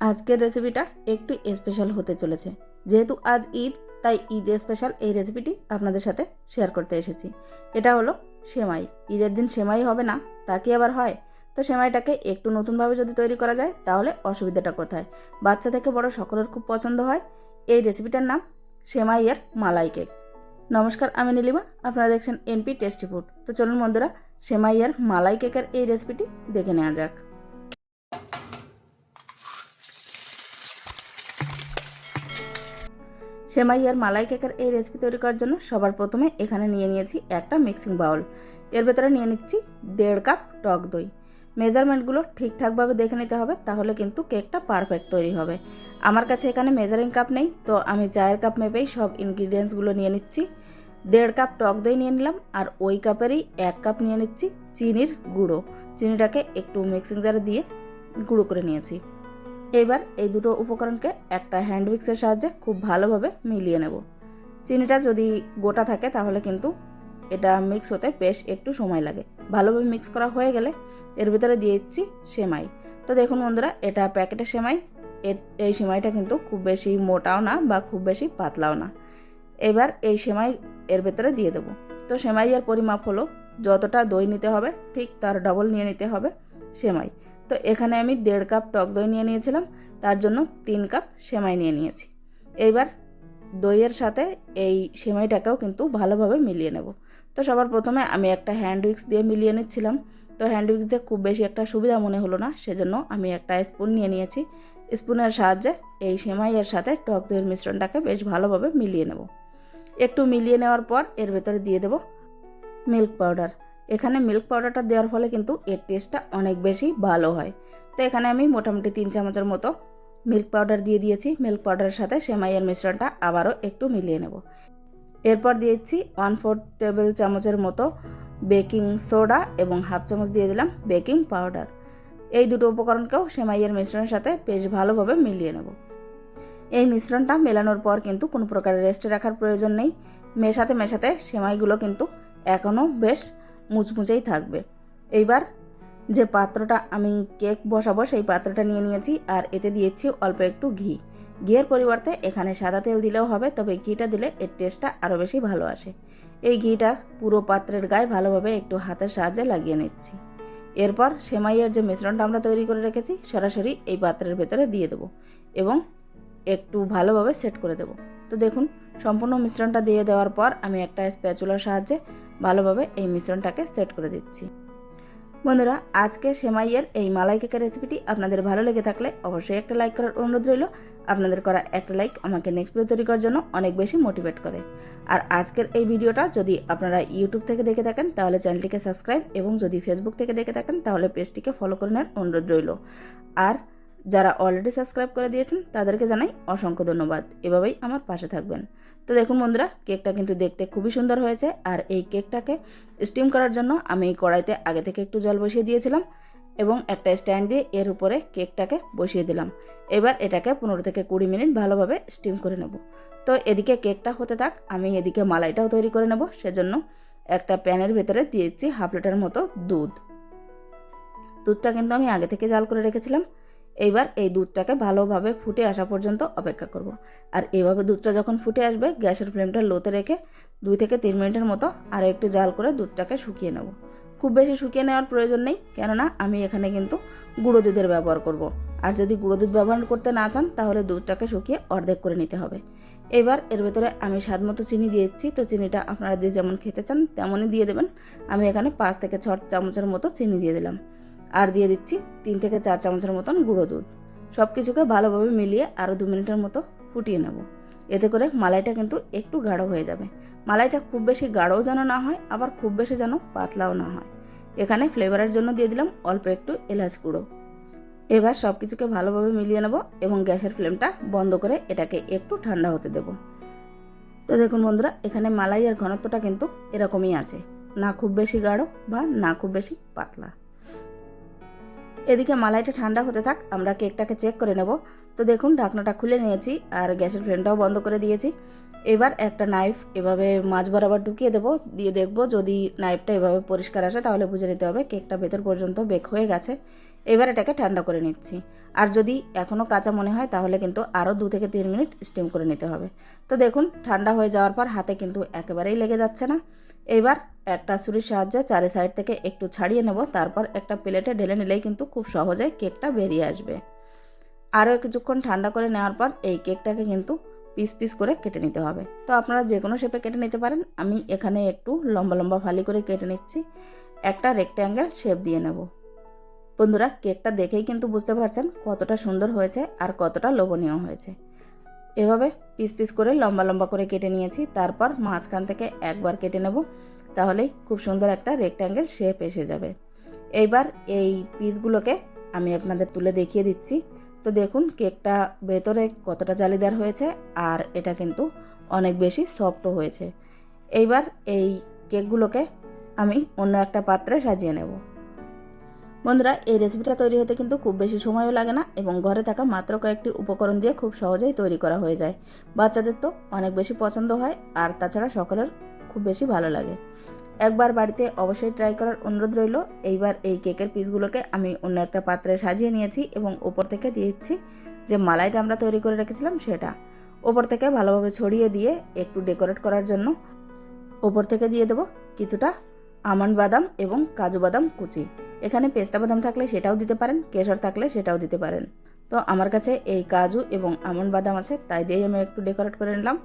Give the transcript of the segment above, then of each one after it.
আজকের রেসিপিটা একটু স্পেশাল হতে চলেছে। যেহেতু আজ ঈদ, তাই ঈদ স্পেশাল এই রেসিপিটি আপনাদের সাথে শেয়ার করতে এসেছি। এটা হলো সেমাই। ঈদের দিন সেমাই হবে না, তা কি আবার হয়? তো সেমাইটাকে একটু নতুনভাবে যদি তৈরি করা যায়, তাহলে অসুবিধাটা কোথায়? বাচ্চা থেকে বড় সকলের খুব পছন্দ হয়। এই রেসিপিটার নাম সেমাইয়ের মালাই কেক নমস্কার, আমি নীলিমা। আপনারা দেখছেন এনপি টেস্টি ফুড তো চলুন বন্ধুরা, সেমাইয়ের মালাই কেকের এই রেসিপিটি দেখে নেওয়া যাক। সেমাইয়ের মালাই কেকের এই রেসিপি তৈরি করার জন্য সবার প্রথমে এখানে নিয়ে নিয়েছি একটা মিক্সিং বাউল এর ভেতরে নিয়ে নিচ্ছি দেড় কাপ টক দই। মেজারমেন্টগুলো ঠিকঠাকভাবে দেখে নিতে হবে, তাহলে কিন্তু কেকটা পারফেক্ট তৈরি হবে। আমার কাছে এখানে মেজারিং কাপ নেই, তো আমি চায়ের কাপ মেপেই সব ইনগ্রিডিয়েন্টসগুলো নিয়ে নিচ্ছি। দেড় কাপ টক দই নিয়ে নিলাম, আর ওই কাপেরই এক কাপ নিয়ে নিচ্ছি চিনির গুঁড়ো। চিনিটাকে একটু মিক্সিং জারে দিয়ে গুঁড়ো করে নিয়েছি। এবার এই দুটো উপকরণকে একটা হ্যান্ড মিক্সের সাহায্যে খুব ভালোভাবে মিলিয়ে নেব। চিনিটা যদি গোটা থাকে তাহলে কিন্তু এটা মিক্স হতে বেশ একটু সময় লাগে। ভালোভাবে মিক্স করা হয়ে গেলে এর ভিতরে দিয়ে দিচ্ছি সেমাই। তো দেখুন বন্ধুরা, এটা প্যাকেটের সেমাই। এই সেমাইটা কিন্তু খুব বেশি মোটাও না বা খুব বেশি পাতলাও না। এবার এই সেমাই এর ভেতরে দিয়ে দেবো। তো সেমাইয়ের পরিমাপ হলো, যতটা দই নিতে হবে, ঠিক তার ডবল নিয়ে নিতে হবে সেমাই। তো এখানে আমি দেড় কাপ টক দই নিয়ে নিয়েছিলাম, তার জন্য তিন কাপ সেমাই নিয়ে নিয়েছি। এইবার দইয়ের সাথে এই সেমাইটাকেও কিন্তু ভালোভাবে মিলিয়ে নেব। তো সবার প্রথমে আমি একটা হ্যান্ড উইক্স দিয়ে মিলিয়ে নিচ্ছিলাম। তো হ্যান্ড উইক্স দিয়ে খুব বেশি একটা সুবিধা মনে হলো না, সেজন্য আমি একটা স্পুন নিয়ে নিয়েছি। স্পুনের সাহায্যে এই সেমাইয়ের সাথে টক দইয়ের মিশ্রণটাকে বেশ ভালোভাবে মিলিয়ে নেব। একটু মিলিয়ে নেওয়ার পর এর ভেতরে দিয়ে দেব মিল্ক পাউডার এখানে মিল্ক পাউডারটা দেওয়ার ফলে কিন্তু এর টেস্টটা অনেক বেশি ভালো হয়। তো এখানে আমি মোটামুটি তিন চামচের মতো মিল্ক পাউডার দিয়ে দিয়েছি। মিল্ক পাউডারের সাথে সেমাইয়ের মিশ্রণটা আবারও একটু মিলিয়ে নেব। এরপর দিয়েছি ওয়ান ফোর টেবিল চামচের মতো বেকিং সোডা এবং হাফ চামচ দিয়ে দিলাম বেকিং পাউডার এই দুটো উপকরণকেও সেমাইয়ের মিশ্রণের সাথে বেশ ভালোভাবে মিলিয়ে নেব। এই মিশ্রণটা মেলানোর পর কিন্তু কোনো প্রকারের রেস্টে রাখার প্রয়োজন নেই। মেশাতে মেশাতে সেমাইগুলো কিন্তু এখনও বেশ মুচমুচেই থাকবে। এইবার যে পাত্রটা আমি কেক বসাবো, সেই পাত্রটা নিয়ে নিয়েছি আর এতে দিয়েছি অল্প একটু ঘি। ঘিয়ের পরিবর্তে এখানে সাদা তেল দিলেও হবে, তবে ঘিটা দিলে এর টেস্টটা আরও বেশি ভালো আসে। এই ঘিটা পুরো পাত্রের গায়ে ভালোভাবে একটু হাতের সাহায্যে লাগিয়ে নিচ্ছি। এরপর সেমাইয়ের যে মিশ্রণটা আমরা তৈরি করে রেখেছি, সরাসরি এই পাত্রের ভেতরে দিয়ে দেবো এবং একটু ভালোভাবে সেট করে দেবো। তো দেখুন, সম্পূর্ণ মিশ্রণটা দিয়ে দেওয়ার পর আমি একটা স্প্যাচুলার সাহায্যে ভালোভাবে এই মিশ্রণটাকে সেট করে দিচ্ছি। বন্ধুরা আজকে সেমাইয়ের এই মালাই কেকের রেসিপিটি আপনাদের ভালো লেগে থাকলে অবশ্যই একটা লাইক করার অনুরোধ রইল। আপনাদের করা একটা লাইক আমাকে নেক্সট ভিডিও তৈরি করার জন্য অনেক বেশি মোটিভেট করে। আর আজকের এই ভিডিওটা যদি আপনারা ইউটিউব থেকে দেখে থাকেন, তাহলে চ্যানেলটিকে সাবস্ক্রাইব এবং যদি ফেসবুক থেকে দেখে থাকেন, তাহলে পেজটিকে ফলো করে নেওয়ার অনুরোধ রইল। আর যারা অলরেডি সাবস্ক্রাইব করে দিয়েছেন, তাদেরকে জানাই অসংখ্য ধন্যবাদ। এভাবেই আমার পাশে থাকবেন। তো দেখুন বন্ধুরা, কেকটা কিন্তু দেখতে খুবই সুন্দর হয়েছে, আর এই কেকটাকে স্টিম করার জন্য আমি এই কড়াইতে আগে থেকে একটু জল বসিয়ে দিয়েছিলাম এবং একটা স্ট্যান্ড দিয়ে এর উপরে কেকটাকে বসিয়ে দিলাম। এবার এটাকে পনেরো থেকে কুড়ি মিনিট ভালোভাবে স্টিম করে নেব। তো এদিকে কেকটা হতে থাক, আমি এদিকে মালাইটাও তৈরি করে নেব, সেজন্য একটা প্যানের ভেতরে দিয়েছি হাফ লিটার মতো দুধ। দুধটা কিন্তু আমি আগে থেকে জাল করে রেখেছিলাম। এইবার এই দুধটাকে ভালোভাবে ফুটে আসা পর্যন্ত অপেক্ষা করব। আর এইভাবে দুধটা যখন ফুটে আসবে, গ্যাসের ফ্লেমটা লোতে রেখে দুই থেকে তিন মিনিটের মতো আর একটু জাল করে দুধটাকে শুকিয়ে নেব। খুব বেশি শুকিয়ে নেওয়ার প্রয়োজন নেই, কেননা আমি এখানে কিন্তু গুঁড়ো দুধের ব্যবহার করব। আর যদি গুঁড়ো দুধ ব্যবহার করতে না চান, তাহলে দুধটাকে শুকিয়ে অর্ধেক করে নিতে হবে। এবার এর ভেতরে আমি স্বাদ মতো চিনি দিয়েছি তো চিনিটা আপনারা যে যেমন খেতে চান, তেমনই দিয়ে দেবেন। আমি এখানে পাঁচ থেকে ছ চামচের মতো চিনি দিয়ে দিলাম। আর দিয়ে দিচ্ছি তিন থেকে চার চামচের মতন গুঁড়ো দুধ। সব কিছুকে ভালোভাবে মিলিয়ে আরও দু মিনিটের মতো ফুটিয়ে নেব। এতে করে মালাইটা কিন্তু একটু গাঢ় হয়ে যাবে। মালাইটা খুব বেশি গাঢ়ও যেন না হয়, আবার খুব বেশি যেন পাতলাও না হয়। এখানে ফ্লেভারের জন্য দিয়ে দিলাম অল্প একটু এলাচ গুঁড়ো। এবার সব কিছুকে ভালোভাবে মিলিয়ে নেব এবং গ্যাসের ফ্লেমটা বন্ধ করে এটাকে একটু ঠান্ডা হতে দেব। তো দেখুন বন্ধুরা, এখানে মালাইয়ের ঘনত্বটা কিন্তু এরকমই আছে। না খুব বেশি গাঢ় বা না খুব বেশি পাতলা। এদিকে মালাইটা ঠান্ডা হতে থাক, আমরা কেকটাকে চেক করে নেব। তো দেখুন, ঢাকনাটা খুলে নিয়েছি আর গ্যাসের ফ্লেমটাও বন্ধ করে দিয়েছি। এবার একটা নাইফ এভাবে মাছ বরাবর ঢুকিয়ে দেবো, দিয়ে দেখব যদি নাইফটা এভাবে পরিষ্কার আসে তাহলে বুঝে নিতে হবে কেকটা ভেতর পর্যন্ত বেক হয়ে গেছে। এবার এটাকে ঠান্ডা করে নিচ্ছি। আর যদি এখনও কাঁচা মনে হয় তাহলে কিন্তু আরও দু থেকে তিন মিনিট স্টিম করে নিতে হবে। তো দেখুন, ঠান্ডা হয়ে যাওয়ার পর হাতে কিন্তু একেবারেই লেগে যাচ্ছে না। এবার একটা ছুরির সাহায্যে চারি সাইড থেকে একটু ছাড়িয়ে নেব, তারপর একটা প্লেটে ঢেলে নিলেই কিন্তু খুব সহজে কেকটা বেরিয়ে আসবে। আরও কিছুক্ষণ ঠান্ডা করে নেওয়ার পর এই কেকটাকে কিন্তু পিস পিস করে কেটে নিতে হবে। তো আপনারা যে কোনো শেপে কেটে নিতে পারেন, আমি এখানে একটু লম্বা লম্বা ফালি করে কেটে নিচ্ছি। একটা রেক্ট্যাঙ্গেল শেপ দিয়ে নেব। বন্ধুরা, কেকটা দেখেই কিন্তু বুঝতে পারছেন কতটা সুন্দর হয়েছে আর কতটা লোভনীয় হয়েছে। এভাবে পিস পিস করে, লম্বা লম্বা করে কেটে নিয়েছি। তারপর মাঝখান থেকে একবার কেটে নেব, তাহলেই খুব সুন্দর একটা রেক্ট্যাঙ্গেল শেপ এসে যাবে। এইবার এই পিসগুলোকে আমি আপনাদের তুলে দেখিয়ে দিচ্ছি। তো দেখুন, কেকটা ভেতরে কতটা জালিদার হয়েছে, আর এটা কিন্তু অনেক বেশি সফটও হয়েছে। এইবার এই কেকগুলোকে আমি অন্য একটা পাত্রে সাজিয়ে নেব। বন্ধুরা, এই রেসিপিটা তৈরি হতে কিন্তু খুব বেশি সময়ও লাগে না এবং ঘরে থাকা মাত্র কয়েকটি উপকরণ দিয়ে খুব সহজেই তৈরি করা হয়ে যায়। বাচ্চাদের তো অনেক বেশি পছন্দ হয় আর তাছাড়া সকলের খুব বেশি ভালো লাগে। একবার বাড়িতে অবশ্যই ট্রাই করার অনুরোধ রইল। এইবার এই কেকের পিসগুলোকে আমি অন্য একটা পাত্রে সাজিয়ে নিয়েছি এবং ওপর থেকে দিয়েছি যে মালাইটা আমরা তৈরি করে রেখেছিলাম সেটা। ওপর থেকে ভালোভাবে ছড়িয়ে দিয়ে একটু ডেকোরেট করার জন্য ওপর থেকে দিয়ে দেবো কিছুটা আমন্ড বাদাম এবং কাজু বাদাম কুচি। এখানে পেস্তা বাদাম থাকলে সেটাও দিতে পারেন, কেশর থাকলে সেটাও দিতে পারেন। তো আমার কাছে এই কাজু এবং আমন্ড বাদাম আছে, তাই দিয়েই আমি একটু ডেকোরেট করে নিলাম।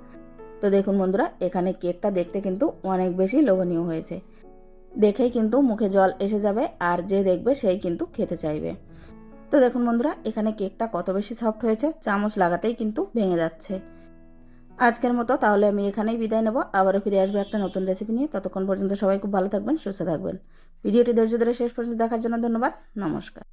তো দেখুন বন্ধুরা, এখানে কেকটা দেখতে কিন্তু অনেক বেশি লোভনীয় হয়েছে। দেখেই কিন্তু মুখে জল এসে যাবে, আর যে দেখবে সেই কিন্তু খেতে চাইবে। তো দেখুন বন্ধুরা, এখানে কেকটা কত বেশি সফট হয়েছে, চামচ লাগাতেই কিন্তু ভেঙে যাচ্ছে। আজকের মতো তাহলে আমি এখানেই বিদায় নেব, আবারও ফিরে আসব একটা নতুন রেসিপি নিয়ে। ততক্ষণ পর্যন্ত সবাই খুব ভালো থাকবেন, সুস্থ থাকবেন। ভিডিওটি ধৈর্য ধরে শেষ পর্যন্ত দেখার জন্য ধন্যবাদ। নমস্কার।